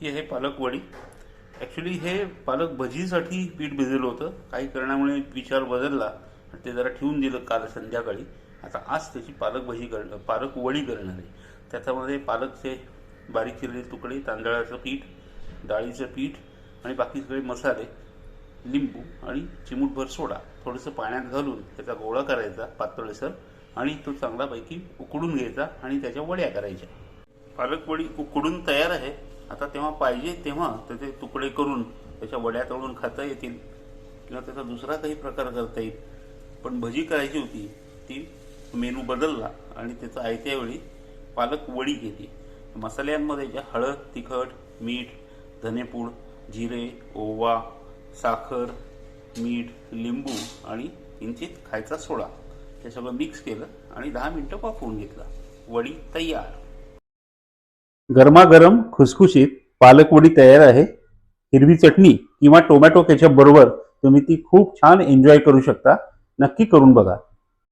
ही आहे पालक वडी. ॲक्च्युली हे पालक भजीसाठी पीठ भिजलं होतं. काही कारणामुळे विचार बदलला. आणि ते जरा ठेवून दिलं काल संध्याकाळी. आता आज त्याची पालक भजी कर पालक वडी करणार आहे. त्याच्यामध्ये पालकचे बारीक चिरलेले तुकडे तांदळाचं पीठ डाळीचं पीठ आणि बाकी सगळे मसाले लिंबू आणि चिमूटभर सोडा. थोडंसं पाण्यात घालून त्याचा गोळा करायचा पातळसर आणि तो चांगलापैकी उकडून घ्यायचा आणि त्याच्या वड्या करायच्या. पालक वडी उकडून तयार आहे. आता तेव्हा पाहिजे तेव्हा त्याचे तुकडे करून त्याच्या वड्या तळून खाता येतील. किंवा त्याचा दुसरा काही प्रकार करता येईल. पण भजी करायची होती ती मेनू बदलला आणि त्याचा आयत्या वेळी पालक वडी केली मसाल्यांमध्ये ज्या हळद तिखट मीठ धनेपूड जिरे ओवा साखर मीठ लिंबू आणि किंचित खायचा सोडा. हे सगळं मिक्स केलं आणि दहा मिनटं वाफवून घेतलं. वडी तयार. गरमागरम खुसखुशीत पालक वडी तयार आहे. हिरवी चटणी किंवा टोमॅटो केचप बरोबर तुम्ही ती खूप छान एन्जॉय करू शकता. नक्की करून बघा.